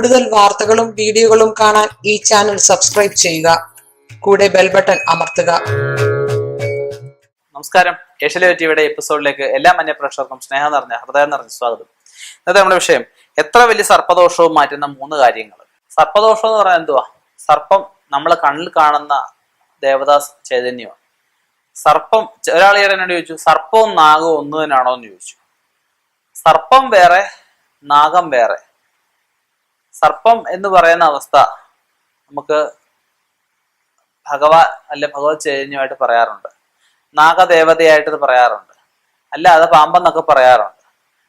കൂടുതൽ വാർത്തകളും വീഡിയോകളും കാണാൻ ഈ ചാനൽ സബ്സ്ക്രൈബ് ചെയ്യുക. കൂടെ ബെൽ ബട്ടൺ അമർത്തുക. നമസ്കാരം. ഏഷ്യലെ എപ്പിസോഡിലേക്ക് എല്ലാ മന്യ പ്രേക്ഷകർക്കും സ്നേഹം നിറഞ്ഞ ഹൃദയം നിറഞ്ഞ സ്വാഗതം. ഇന്നത്തെ നമ്മുടെ വിഷയം എത്ര വലിയ സർപ്പദോഷവും മാറ്റുന്ന മൂന്ന് കാര്യങ്ങൾ. സർപ്പദോഷം എന്ന് പറഞ്ഞാൽ എന്തുവാ? സർപ്പം നമ്മൾ കണ്ണിൽ കാണുന്ന ദേവദാസ് ചൈതന്യമാണ്. സർപ്പം ഒരാൾ എന്നോട് ചോദിച്ചു സർപ്പവും നാഗവും ഒന്ന് തന്നെയാണോ എന്ന് ചോദിച്ചു. സർപ്പം വേറെ നാഗം വേറെ. സർപ്പം എന്ന് പറയുന്ന അവസ്ഥ നമുക്ക് ഭഗവാൻ അല്ലെ ഭഗവത് ചൈതന്യമായിട്ട് പറയാറുണ്ട്. നാഗദേവതയായിട്ട് പറയാറുണ്ട്. അല്ലാതെ പാമ്പെന്നൊക്കെ പറയാറുണ്ട്.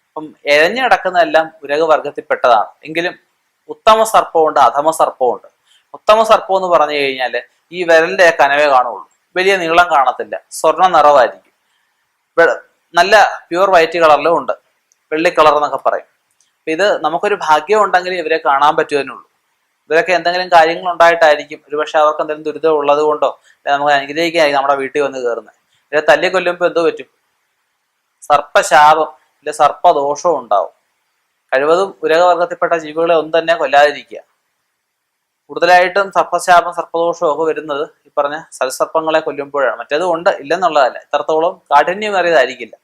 അപ്പം എഴഞ്ഞു കിടക്കുന്നതെല്ലാം ഉരക വർഗത്തിൽപ്പെട്ടതാണ് എങ്കിലും ഉത്തമ സർപ്പമുണ്ട് അധമ സർപ്പമുണ്ട്. ഉത്തമ സർപ്പം എന്ന് പറഞ്ഞു കഴിഞ്ഞാൽ ഈ വിരലിന്റെ കനവേ കാണുള്ളൂ. വലിയ നീളം കാണത്തില്ല. സ്വർണ നിറവായിരിക്കും നല്ല പ്യുവർ വൈറ്റ് കളറിലും ഉണ്ട്. വെള്ളി കളർ എന്നൊക്കെ പറയും. ഇത് നമുക്കൊരു ഭാഗ്യം ഉണ്ടെങ്കിൽ ഇവരെ കാണാൻ പറ്റുമെന്നുള്ളൂ ഇവരൊക്കെ എന്തെങ്കിലും കാര്യങ്ങൾ ഉണ്ടായിട്ടായിരിക്കും ഒരുപക്ഷെ അവർക്ക് എന്തെങ്കിലും ദുരിതം ഉള്ളത് കൊണ്ടോ നമുക്ക് അനുഗ്രഹിക്കാനായിരിക്കും നമ്മുടെ വീട്ടിൽ വന്ന് കയറുന്നത് ഇവരെ തല്ലി കൊല്ലുമ്പോൾ എന്തോ പറ്റും? സർപ്പശാപം ഇല്ല സർപ്പദോഷവും ഉണ്ടാവും. കഴിവതും ഉരകവർഗത്തിൽപ്പെട്ട ജീവികളെ ഒന്നും തന്നെ കൊല്ലാതിരിക്കുക. കൂടുതലായിട്ടും സർപ്പശാപം സർപ്പദോഷവും ഒക്കെ വരുന്നത് ഈ പറഞ്ഞ സൽസർപ്പങ്ങളെ കൊല്ലുമ്പോഴാണ്. മറ്റേത് ഉണ്ട് ഇല്ലെന്നുള്ളതല്ല. ഇത്രത്തോളം കാഠിന്യമേറിയതായിരിക്കില്ല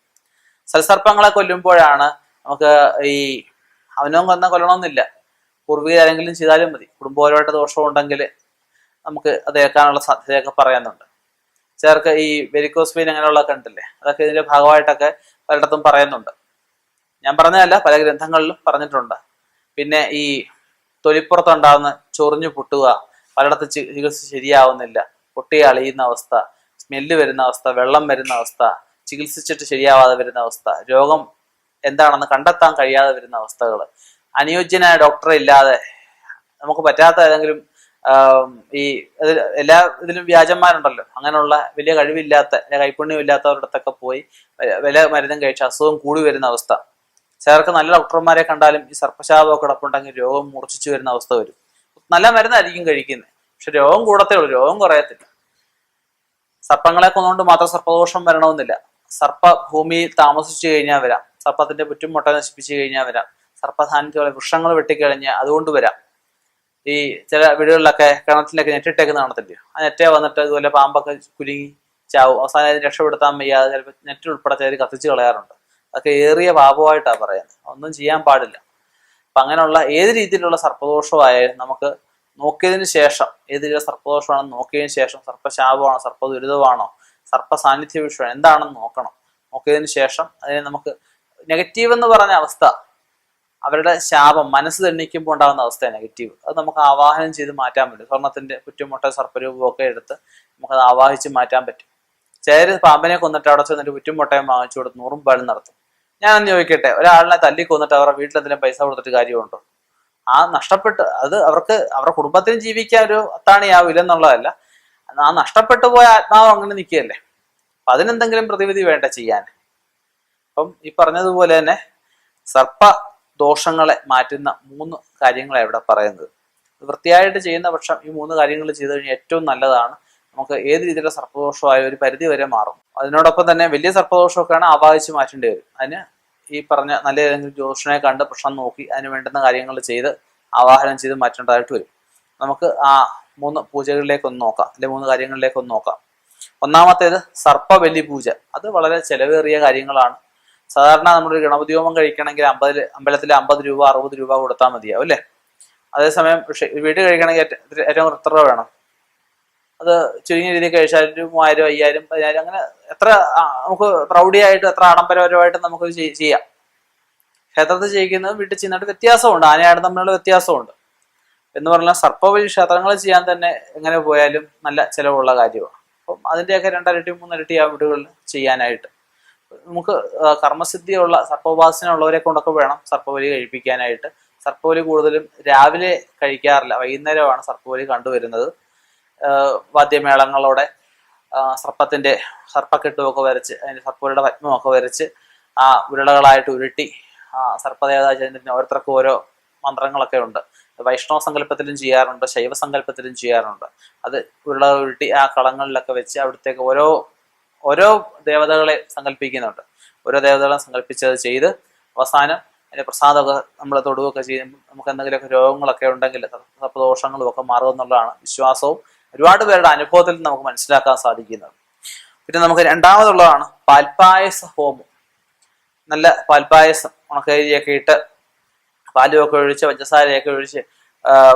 സൽസർപ്പങ്ങളെ കൊല്ലുമ്പോഴാണ് നമുക്ക് ഈ അവനവും കൊന്ന കൊല്ലണമെന്നില്ല. പൂർവികരാരെങ്കിലും ചെയ്താലും മതി. കുടുംബപരമായിട്ട് ദോഷം ഉണ്ടെങ്കിൽ നമുക്ക് അത് ഏൽക്കാനുള്ള സാധ്യതയൊക്കെ പറയുന്നുണ്ട് ചിലർക്ക് ഈ വെരിക്കോസ് വെയിൻ അങ്ങനെയുള്ളതൊക്കെ ഉണ്ടല്ലേ? അതൊക്കെ ഇതിന്റെ ഭാഗമായിട്ടൊക്കെ പലയിടത്തും പറയുന്നുണ്ട്. ഞാൻ പറഞ്ഞതല്ല പല ഗ്രന്ഥങ്ങളിലും പറഞ്ഞിട്ടുണ്ട്. പിന്നെ ഈ തൊലിപ്പുറത്തുണ്ടാകുന്ന ചൊറിഞ്ഞു പൊട്ടുക പലയിടത്ത് ചികിത്സ ശരിയാവുന്നില്ല പൊട്ടി അളിയുന്ന അവസ്ഥ സ്മെല്ല് വരുന്ന അവസ്ഥ വെള്ളം വരുന്ന അവസ്ഥ ചികിത്സിച്ചിട്ട് ശരിയാവാതെ വരുന്ന അവസ്ഥ രോഗം എന്താണെന്ന് കണ്ടെത്താൻ കഴിയാതെ വരുന്ന അവസ്ഥകൾ അനുയോജ്യനായ ഡോക്ടറെ ഇല്ലാതെ നമുക്ക് പറ്റാത്ത ഏതെങ്കിലും ഈ എല്ലാ ഇതിലും വ്യാജന്മാരുണ്ടല്ലോ. അങ്ങനെയുള്ള വലിയ കഴിവില്ലാത്ത കൈപ്പുണ്യം ഇല്ലാത്തവരുടെ പോയി വില മരുന്നും കഴിച്ച് അസുഖം കൂടി വരുന്ന അവസ്ഥ. ചിലർക്ക് നല്ല ഡോക്ടർമാരെ കണ്ടാലും ഈ സർപ്പശാപമൊക്കെ കിടപ്പുണ്ടെങ്കിൽ രോഗം മൂർച്ഛിച്ചു വരുന്ന അവസ്ഥ വരും. നല്ല മരുന്നായിരിക്കും കഴിക്കുന്നത്. പക്ഷെ രോഗം കൂടത്തേ ഉള്ളൂ. രോഗം കുറയത്തില്ല. സർപ്പങ്ങളെ കൊന്നുകൊണ്ട് മാത്രം സർപ്പദോഷം വരണമെന്നില്ല. സർപ്പ ഭൂമിയിൽ താമസിച്ചു കഴിഞ്ഞാൽ വരാം. സർപ്പത്തിന്റെ പുറ്റും മുട്ട നശിപ്പിച്ചു കഴിഞ്ഞാൽ വരാം. സർപ്പസാന്നിധ്യമുള്ള വൃക്ഷങ്ങൾ വെട്ടിക്കഴിഞ്ഞാൽ അതുകൊണ്ട് വരാം. ഈ ചില വീടുകളിലൊക്കെ കിണറ്റിലൊക്കെ നെറ്റിട്ടേക്കുന്ന കാണത്തില്ലയോ ആ നെറ്റേ വന്നിട്ട് ഇതുപോലെ പാമ്പൊക്കെ കുലുങ്ങി ചാവും. അവസാനം അതിന് രക്ഷപ്പെടുത്താൻ വയ്യാതെ ചിലപ്പോൾ നെറ്റ് ഉൾപ്പെടെ ചിലർ കത്തിച്ച് കളയാറുണ്ട്. അതൊക്കെ ഏറിയ പാപമായിട്ടാണ് പറയുന്നത് ഒന്നും ചെയ്യാൻ പാടില്ല. അപ്പം അങ്ങനെയുള്ള ഏത് രീതിയിലുള്ള സർപ്പദോഷമായാലും നമുക്ക് നോക്കിയതിന് ശേഷം ഏത് രീതിയിലുള്ള സർപ്പദോഷമാണെന്ന് നോക്കിയതിന് ശേഷം സർപ്പശാപമാണോ സർപ്പ ദുരിതമാണോ സർപ്പ സാന്നിധ്യ വിഷയമാണ് എന്താണെന്ന് നോക്കണം. നോക്കിയതിന് ശേഷം അതിനെ നമുക്ക് നെഗറ്റീവ് എന്ന് പറഞ്ഞ അവസ്ഥ അവരുടെ ശാപം മനസ്സ് തെണ്ണിക്കുമ്പോൾ ഉണ്ടാകുന്ന അവസ്ഥ നെഗറ്റീവ് അത് നമുക്ക് ആവാഹനം ചെയ്ത് മാറ്റാൻ പറ്റും. സ്വർണത്തിന്റെ കുറ്റുമുട്ട സർപ്പരൂപമൊക്കെ എടുത്ത് നമുക്കത് ആവാഹിച്ച് മാറ്റാൻ പറ്റും. ചേര് പാമ്പനെ കൊന്നിട്ട് അവിടെ ചെന്നിട്ട് കുറ്റുമുട്ടയും വാങ്ങിച്ചു കൊടുത്ത് നൂറും പാലും നടത്തും. അന്ന് ചോദിക്കട്ടെ ഒരാളിനെ തല്ലി കൊന്നിട്ട് അവരുടെ വീട്ടിൽ എന്തെങ്കിലും പൈസ കൊടുത്തിട്ട് കാര്യമുണ്ടോ? ആ നഷ്ടപ്പെട്ട് അത് അവർക്ക് അവരുടെ കുടുംബത്തിന് ജീവിക്കാൻ ഒരു അത്താണിയാവില്ല എന്നുള്ളതല്ല. ആ നഷ്ടപ്പെട്ടു പോയ ആത്മാവ് അങ്ങനെ നിൽക്കുകയല്ലേ? അപ്പൊ അതിനെന്തെങ്കിലും പ്രതിവിധി വേണ്ട ചെയ്യാൻ? അപ്പം ഈ പറഞ്ഞതുപോലെ തന്നെ സർപ്പ ദോഷങ്ങളെ മാറ്റുന്ന മൂന്ന് കാര്യങ്ങളാണ് ഇവിടെ പറയുന്നത്. വൃത്തിയായിട്ട് ചെയ്യുന്ന പക്ഷം ഈ മൂന്ന് കാര്യങ്ങൾ ചെയ്തു കഴിഞ്ഞാൽ ഏറ്റവും നല്ലതാണ്. നമുക്ക് ഏത് രീതിയിലുള്ള സർപ്പദോഷമായ ഒരു പരിധി വരെ മാറും. അതിനോടൊപ്പം തന്നെ വലിയ സർപ്പദോഷമൊക്കെയാണ് ആവാഹിച്ച് മാറ്റേണ്ടി വരും. അതിന് ഈ പറഞ്ഞ നല്ല ഏതെങ്കിലും ജ്യോതിഷനെ കണ്ട് പ്രശ്നം നോക്കി അതിന് വേണ്ടുന്ന കാര്യങ്ങൾ ചെയ്ത് ആവാഹനം ചെയ്ത് മാറ്റേണ്ടതായിട്ട് വരും. നമുക്ക് ആ മൂന്ന് പൂജകളിലേക്ക് ഒന്ന് നോക്കാം. അല്ലെ മൂന്ന് കാര്യങ്ങളിലേക്ക് ഒന്ന് നോക്കാം. ഒന്നാമത്തേത് സർപ്പബലി പൂജ അത് വളരെ ചെലവേറിയ കാര്യങ്ങളാണ്. സാധാരണ നമ്മളൊരു ഗണപതി ഹോമം കഴിക്കണമെങ്കിൽ അമ്പതിൽ അമ്പലത്തിൽ അമ്പത് രൂപ അറുപത് രൂപ കൊടുത്താൽ മതിയാവും അല്ലേ? അതേസമയം വീട്ടിൽ കഴിക്കണമെങ്കിൽ ഏറ്റ- ഏറ്റവും എത്ര രൂപ വേണം? അത് ചുരുങ്ങിയ രീതിയിൽ കഴിച്ചാൽ ഒരു മൂവായിരം അയ്യായിരം പതിനായിരം അങ്ങനെ എത്ര നമുക്ക് പ്രൗഢിയായിട്ട് എത്ര ആഡംബരപരമായിട്ട് നമുക്ക് ചെയ്- ചെയ്യാം. ക്ഷേത്രത്തിൽ ചെയ്യിക്കുന്നത് വീട്ടിൽ ചെയ്യുന്നതായിട്ട് വ്യത്യാസമുണ്ട് ആനയാടും തമ്മിലുള്ള വ്യത്യാസമുണ്ട്. എന്ന് പറഞ്ഞാൽ സർപ്പവഴി ക്ഷേത്രങ്ങൾ ചെയ്യാൻ തന്നെ എങ്ങനെ പോയാലും നല്ല ചിലവുള്ള കാര്യമാണ്. അപ്പം അതിന്റെയൊക്കെ രണ്ടരട്ടി മൂന്നരട്ടി ആ വീടുകളിൽ ചെയ്യാനായിട്ട്. നമുക്ക് കർമ്മസിദ്ധിയുള്ള സർപ്പവാസന ഉള്ളവരെ കൊണ്ടൊക്കെ വേണം സർപ്പവലി കഴിപ്പിക്കാനായിട്ട്. സർപ്പവലി കൂടുതലും രാവിലെ കഴിക്കാറില്ല വൈകുന്നേരമാണ് സർപ്പവലി കണ്ടുവരുന്നത്. വാദ്യമേളങ്ങളോടെ സർപ്പത്തിന്റെ സർപ്പക്കെട്ടുമൊക്കെ വരച്ച് അതിന്റെ സർപ്പയുടെ പത്മമൊക്കെ വരച്ച് ആ ഉരുളകളായിട്ട് ഉരുട്ടി ആ സർപ്പദേവതാ ഓരോരുത്തർക്കും ഓരോ മന്ത്രങ്ങളൊക്കെ ഉണ്ട്. വൈഷ്ണവ സങ്കല്പത്തിലും ചെയ്യാറുണ്ട് ശൈവ സങ്കല്പത്തിലും ചെയ്യാറുണ്ട്. അത് ഉരുള ഉരുട്ടി ആ കളങ്ങളിലൊക്കെ വെച്ച് അവിടുത്തേക്ക് ഓരോ ഓരോ ദേവതകളെ സങ്കല്പിക്കുന്നുണ്ട്. ഓരോ ദേവതകളെ സങ്കല്പിച്ചത് ചെയ്ത് അവസാനം അതിന്റെ പ്രസാദമൊക്കെ നമ്മൾ തൊടുകയൊക്കെ ചെയ്യുമ്പോൾ നമുക്ക് എന്തെങ്കിലുമൊക്കെ രോഗങ്ങളൊക്കെ ഉണ്ടെങ്കിൽ സപ്രദോഷങ്ങളും ഒക്കെ മാറും എന്നുള്ളതാണ് വിശ്വാസവും ഒരുപാട് പേരുടെ അനുഭവത്തിൽ നമുക്ക് മനസ്സിലാക്കാൻ സാധിക്കുന്നത്. പിന്നെ നമുക്ക് രണ്ടാമതുള്ളതാണ് പാൽപ്പായസ ഹോമം. നല്ല പാൽപ്പായസം ഉണക്കരിയൊക്കെ ഇട്ട് പാലുമൊക്കെ ഒഴിച്ച് പഞ്ചസാരയൊക്കെ ഒഴിച്ച്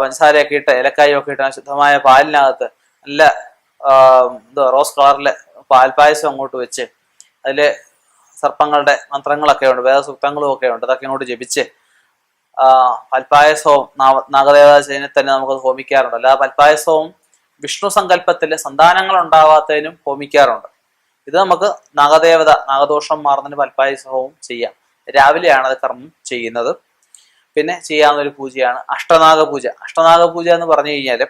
പഞ്ചസാരയൊക്കെ ഇട്ട് ഏലക്കായൊക്കെ ഇട്ട് ശുദ്ധമായ പാലിനകത്ത് നല്ല റോസ് കളറിലെ പാൽപ്പായസം അങ്ങോട്ട് വെച്ച് അതിൽ സർപ്പങ്ങളുടെ മന്ത്രങ്ങളൊക്കെ ഉണ്ട് വേദസൂക്തങ്ങളും ഒക്കെ ഉണ്ട്. അതൊക്കെ അങ്ങോട്ട് ജപിച്ച് പൽപ്പായസവും നാഗദേവതാചനെ തന്നെ നമുക്ക് ഹോമിക്കാറുണ്ട്. അല്ലാതെ പൽപ്പായസവും വിഷ്ണു സങ്കല്പത്തിൽ സന്താനങ്ങൾ ഉണ്ടാവാത്തതിനും ഹോമിക്കാറുണ്ട്. ഇത് നമുക്ക് നാഗദേവത നാഗദോഷം മാറുന്നതിന് പൽപ്പായസവും ചെയ്യാം. രാവിലെയാണ് അത് കർമ്മം ചെയ്യുന്നത്. പിന്നെ ചെയ്യാവുന്ന ഒരു പൂജയാണ് അഷ്ടനാഗ പൂജ അഷ്ടനാഗ പൂജ എന്ന് പറഞ്ഞു കഴിഞ്ഞാൽ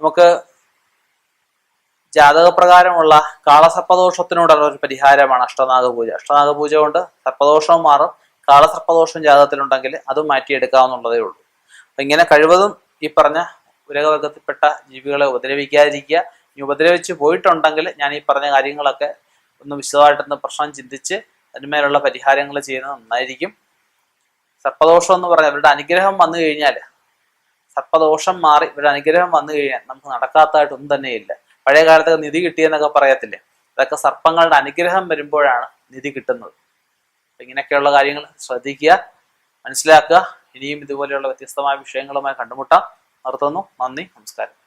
നമുക്ക് ജാതകപ്രകാരമുള്ള കാളസർപ്പദോഷത്തിനോടുള്ള ഒരു പരിഹാരമാണ് അഷ്ടനാഗ പൂജ അഷ്ടനാഗ പൂജ കൊണ്ട് സർപ്പദോഷവും മാറും കാളസർപ്പദോഷം ജാതകത്തിലുണ്ടെങ്കിൽ അതും മാറ്റിയെടുക്കാവുന്നുള്ളതേ ഉള്ളൂ. അപ്പൊ ഇങ്ങനെ കഴിവതും ഈ പറഞ്ഞ ഉരകവർഗത്തിൽപ്പെട്ട ജീവികളെ ഉപദ്രവിക്കാതിരിക്കുക. ഇനി ഉപദ്രവിച്ച് പോയിട്ടുണ്ടെങ്കിൽ ഞാൻ ഈ പറഞ്ഞ കാര്യങ്ങളൊക്കെ ഒന്ന് വിശദമായിട്ടൊന്ന് പ്രശ്നം ചിന്തിച്ച് അതിന്മേലുള്ള പരിഹാരങ്ങൾ ചെയ്യുന്നത് നന്നായിരിക്കും. സർപ്പദോഷം എന്ന് പറഞ്ഞാൽ ഇവരുടെ അനുഗ്രഹം വന്നു കഴിഞ്ഞാൽ സർപ്പദോഷം മാറി ഇവരുടെ അനുഗ്രഹം വന്നു കഴിഞ്ഞാൽ നമുക്ക് നടക്കാത്തതായിട്ടൊന്നും തന്നെയില്ല. പഴയ കാലത്തൊക്കെ നിധി കിട്ടിയെന്നൊക്കെ പറയത്തില്ലേ? അതൊക്കെ സർപ്പങ്ങളുടെ അനുഗ്രഹം വരുമ്പോഴാണ് നിധി കിട്ടുന്നത്. ഇങ്ങനെയൊക്കെയുള്ള കാര്യങ്ങൾ ശ്രദ്ധിക്കുക മനസ്സിലാക്കുക. ഇനിയും ഇതുപോലെയുള്ള വ്യത്യസ്തമായ വിഷയങ്ങളുമായി കണ്ടുമുട്ടാം. നിർത്തുന്നു. നന്ദി. നമസ്കാരം.